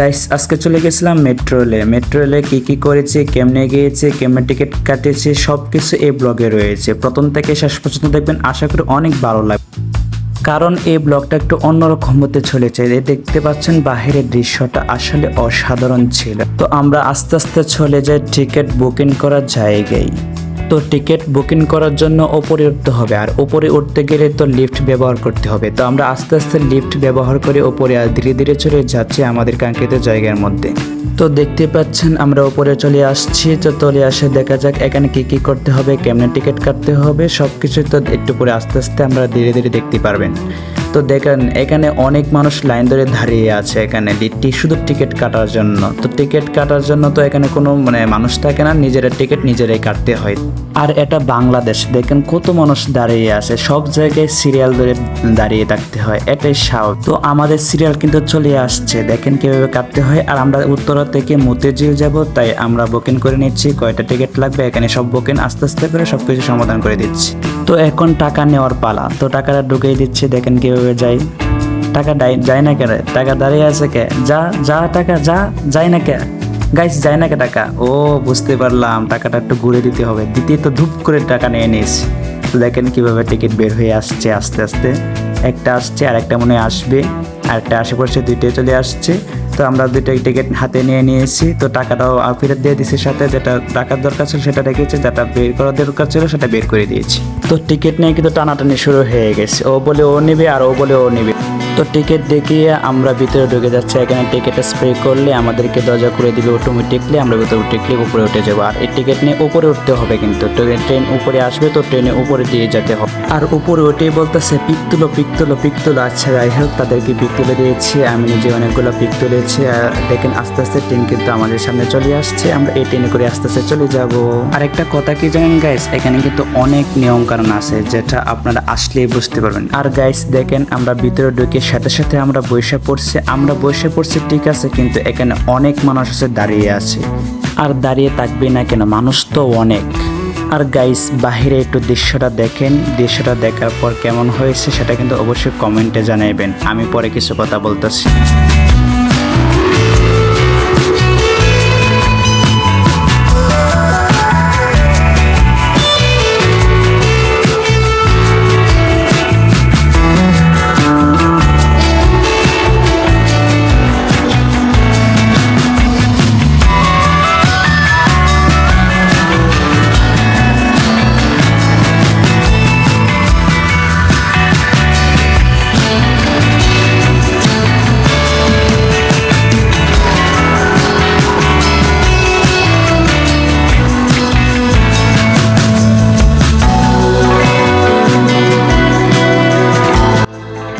Guys আজকে চলে গেছিলাম মেট্রো রেলে মেট্রো রেলে কী কী করেছে, কেমনে গিয়েছে, কেমনে টিকিট কাটিয়েছে সব কিছু এই ব্লগে রয়েছে। প্রথম থেকে শেষ পর্যন্ত দেখবেন আশা করি অনেক ভালো লাগবে। কারণ এই ব্লগটা একটু অন্যরকম হতে চলেছে। এই দেখতে পাচ্ছেন বাহিরের দৃশ্যটা আসলে অসাধারণ ছিল। তো আমরা আস্তে আস্তে চলে যাই টিকিট বুকিং করার জায়গায়। তো টিকিট বুকিং করার জন্য ওপরে উঠতে হবে আর ওপরে উঠতে গেলে তো লিফট ব্যবহার করতে হবে। তো আমরা আস্তে আস্তে লিফট ব্যবহার করে ওপরে আর ধীরে ধীরে চলে যাচ্ছি আমাদের কাঙ্ক্ষিত জায়গার মধ্যে। তো দেখতে পাচ্ছেন আমরা ওপরে চলে আসছি, তো চলে আসে দেখা যাক এখানে কি কি করতে হবে, কেমনে টিকিট কাটতে হবে সব কিছু তো একটু পরে আস্তে আস্তে আমরা ধীরে ধীরে দেখতে পারবেন। তো দেখেন, এখানে অনেক মানুষ লাইন ধরে দাঁড়িয়ে আছে এখানে। শুধু টিকিট কাটার জন্য। তো টিকিট কাটার জন্য তো এখানে কোনো মানে মানুষ থাকে না, নিজেরা টিকিট নিজেরাই কাটতে হয়। আর এটা বাংলাদেশ। দেখেন কত মানুষ দাঁড়িয়ে আছে। সব জায়গায় সিরিয়াল ধরে দাঁড়িয়ে থাকতে হয়। এটাই সাহস। তো আমাদের সিরিয়াল কিন্তু চলে আসছে। দেখেন কীভাবে কাটতে হয়। আর আমরা উত্তরা থেকে মতিঝিল যাব, তাই আমরা বুকিং করে নিচ্ছি। কয়টা টিকিট লাগবে? এখানে সব বুকিং আস্তে আস্তে করে সব কিছু সমাধান করে দিচ্ছি। তো এখন টাকা নেওয়ার পালা। তো টাকাটা ঢুকিয়ে দিচ্ছি, দেখেন কীভাবে যাই। টাকা যায় না কে রে? টাকা দাঁড়িয়ে আছে কে? যা যা টাকা, যা, যায় না কে? গাইস যায় না কে টাকা? ও, বুঝতে পারলাম, টাকাটা একটু ঘুরে দিতে হবে। দিতে তো ধূপ করে টাকা নিয়ে নিয়েছি তো দেখেন কীভাবে টিকিট বের হয়ে আসছে আস্তে আস্তে। একটা আসছে আর একটা মনে আসবে। আর একটা আশেপাশে দুইটাই চলে আসছে। তো আমরা দুইটা টিকিট হাতে নিয়ে নিয়েছি। তো টাকাটাও ফেরত দিয়ে দিছি সাথে। যেটা টাকার দরকার ছিল সেটা রেখেছে, যেটা বের করার দরকার ছিল সেটা বের করে দিয়েছি। তো টিকিট নিয়ে কিন্তু টানাটানি শুরু হয়ে গেছে। ও বলে ও নেবে আর ও বলে ও নেবে। তো টিকিট দেখিয়ে আমরা ভিতরে ঢুকে যাচ্ছি। এখানে টিকিট স্প্রে করলে আমাদেরকে দরজা করে দিবে অটোমেটিকলি আমরা ভিতরে উঠে উপরে উঠে যাব। আর এই টিকিট নিয়ে উপরে উঠতে হবে কিন্তু। ট্রেন ট্রেন উপরে আসবে তো ট্রেনে উপরে দিয়ে যেতে হবে। আর উপরে উঠেই বলতেছে, পিক তুলো পিক তুলো পিক তুলো। আচ্ছা যাই হোক, তাদেরকে পিক তুলে দিয়েছি। আমি নিজে অনেকগুলো পিক আর দেখেন আস্তে আস্তে ট্রেন কিন্তু আমাদের সামনে চলে আসছে। আমরা এই ট্রেনে করে আস্তে আস্তে চলে যাব। আর একটা কথা কি জানেন গাইস এখানে কিন্তু অনেক নিয়ম কারণ আছে যেটা আপনারা আসলেই বুঝতে পারবেন। আর গাইস দেখেন আমরা ভিতরে ঢুকে সাথে সাথে আমরা বসে পড়ছি। আমরা বসে পড়ছি, ঠিক আছে, কিন্তু এখানে অনেক মানুষ আছে, দাঁড়িয়ে আছে। আর দাঁড়িয়ে থাকবে না কেন? মানুষ তো অনেক। আর গাইস বাহিরে একটু দৃশ্যটা দেখেন। দৃশ্যটা দেখার পর কেমন হয়েছে সেটা কিন্তু অবশ্যই কমেন্টে জানাইবেন। আমি পরে কিছু কথা বলতেছি।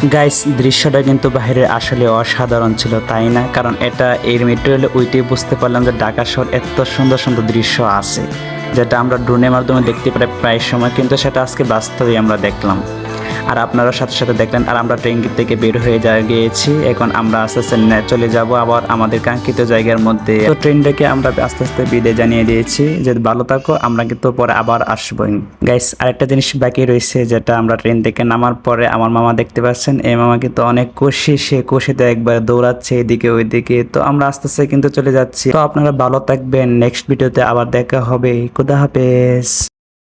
গাইস, দৃশ্যটা কিন্তু বাইরে আসলে অসাধারণ ছিল, তাই না? কারণ এটা এর মেটেরিয়ালে ওইটাই বুঝতে পারলাম যে ঢাকা শহর এত সুন্দর সুন্দর দৃশ্য আছে, যেটা আমরা ড্রোনের মাধ্যমে দেখতে পাই প্রায় সময়, কিন্তু সেটা আজকে বাস্তবে আমরা দেখলাম। আর আপনারা সাথে সাথে দেখলেন আর আমরা ট্রেন থেকে বের হয়ে যা গিয়েছি। এখন আমরা আস্তে আস্তে চলে যাব আবার আমাদের কাঙ্ক্ষিত জায়গার মধ্যে। তো ট্রেনটাকে আমরা আস্তে আস্তে বিদে জানিয়ে দিয়েছি। যে ভালো থাকো, আমরা কিন্তু পরে আবার আসব। গাইস আরেকটা জিনিস বাকি রয়েছে, যেটা আমরা ট্রেন থেকে নামার পরে আমার মামা দেখতে পাচ্ছেন। এই মামা কিন্তু অনেক খুশি, সে খুশিতে একবার দৌড়াচ্ছে এদিকে ওইদিকে। তো আমরা আস্তে আস্তে কিন্তু চলে যাচ্ছি। তো আপনারা ভালো থাকবেন। নেক্সট ভিডিওতে আবার দেখা হবে। খুদা হাফেজ।